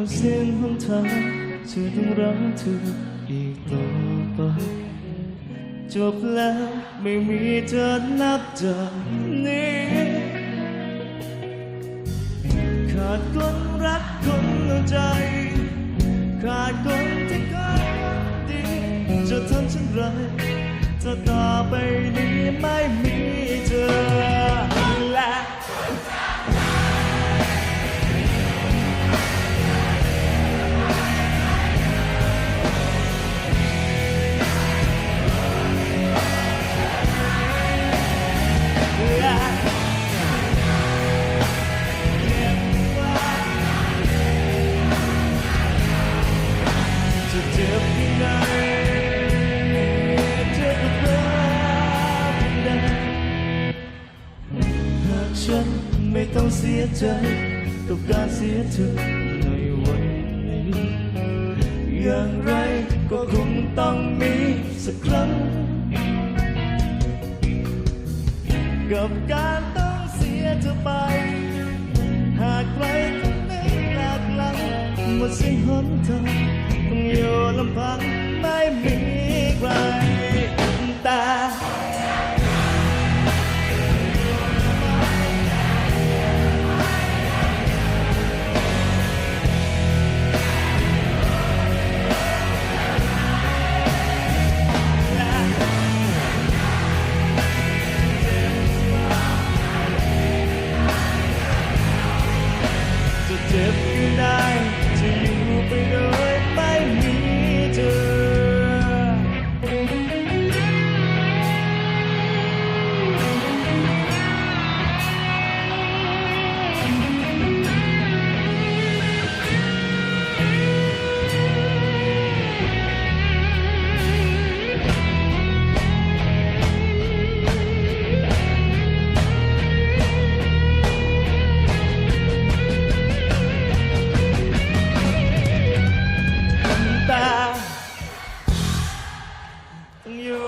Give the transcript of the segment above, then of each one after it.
มาเส้นหนทางจะต้องรักเธออีกต่อไปจบแล้วไม่มีเธอนับจากนี้ ขาดคนรักคนเอาใจ ขาดคนที่เคยดี จะทำเช่นไรถ้าต่อไปนี้ไม่มีเธอ ฉันไม่ต้องเสียใจกับการเสียเธอในวันนี้ อย่างไรก็คงต้องมีสักครั้ง กับการต้องเสียเธอไป หากใครคนหนึ่งหลากหลังหมดสิ้นหนทางต้องอยู่ลำพังไม่มีใคร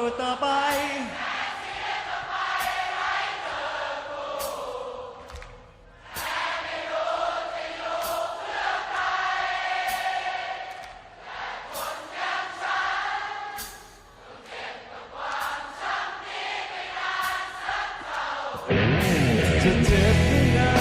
องอยู่ต่อไปจะเจ็บยังไง